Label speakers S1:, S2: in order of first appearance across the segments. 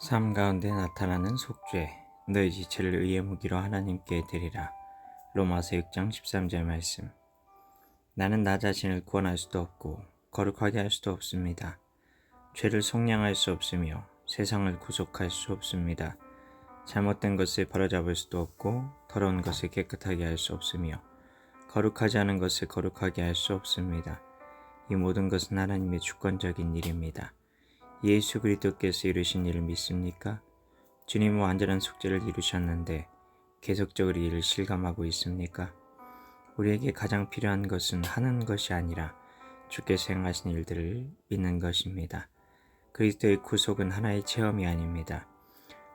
S1: 삶 가운데 나타나는 속죄 너희 지체를 의의 무기로 하나님께 드리라 로마서 6장 13절 말씀 나는 나 자신을 구원할 수도 없고 거룩하게 할 수도 없습니다. 죄를 속량할 수 없으며 세상을 구속할 수 없습니다. 잘못된 것을 바로잡을 수도 없고 더러운 것을 깨끗하게 할 수 없으며 거룩하지 않은 것을 거룩하게 할 수 없습니다. 이 모든 것은 하나님의 주권적인 일입니다. 예수 그리스도께서 이루신 일을 믿습니까? 주님은 완전한 속죄를 이루셨는데 계속적으로 이를 실감하고 있습니까? 우리에게 가장 필요한 것은 하는 것이 아니라 주께서 행하신 일들을 믿는 것입니다. 그리스도의 구속은 하나의 체험이 아닙니다.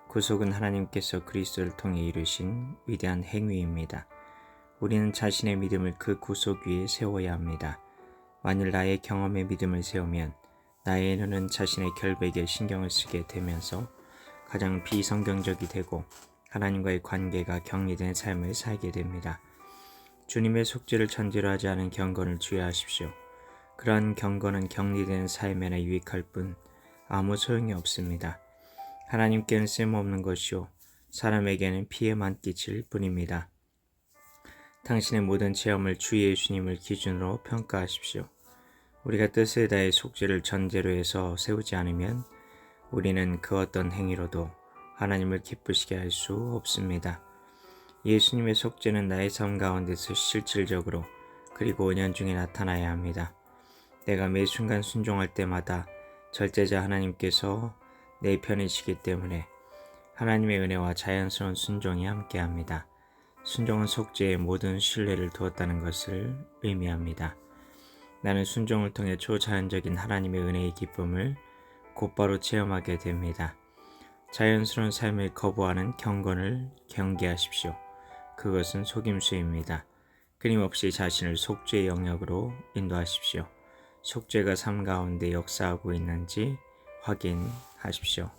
S1: 구속은 하나님께서 그리스도를 통해 이루신 위대한 행위입니다. 우리는 자신의 믿음을 그 구속 위에 세워야 합니다. 만일 나의 경험에 믿음을 세우면 나의 눈은 자신의 결백에 신경을 쓰게 되면서 가장 비성경적이 되고 하나님과의 관계가 격리된 삶을 살게 됩니다. 주님의 속죄를 천지로 하지 않은 경건을 주의하십시오. 그러한 경건은 격리된 삶에나 유익할 뿐 아무 소용이 없습니다. 하나님께는 쓸모없는 것이요 사람에게는 피해만 끼칠 뿐입니다. 당신의 모든 체험을 주 예수님을 기준으로 평가하십시오. 우리가 뜻을 다해 속죄를 전제로 해서 세우지 않으면 우리는 그 어떤 행위로도 하나님을 기쁘시게 할 수 없습니다. 예수님의 속죄는 나의 삶 가운데서 실질적으로 그리고 은연 중에 나타나야 합니다. 내가 매 순간 순종할 때마다 절제자 하나님께서 내 편이시기 때문에 하나님의 은혜와 자연스러운 순종이 함께합니다. 순종은 속죄의 모든 신뢰를 두었다는 것을 의미합니다. 나는 순종을 통해 초자연적인 하나님의 은혜의 기쁨을 곧바로 체험하게 됩니다. 자연스러운 삶을 거부하는 경건을 경계하십시오. 그것은 속임수입니다. 끊임없이 자신을 속죄의 영역으로 인도하십시오. 속죄가 삶 가운데 역사하고 있는지 확인하십시오.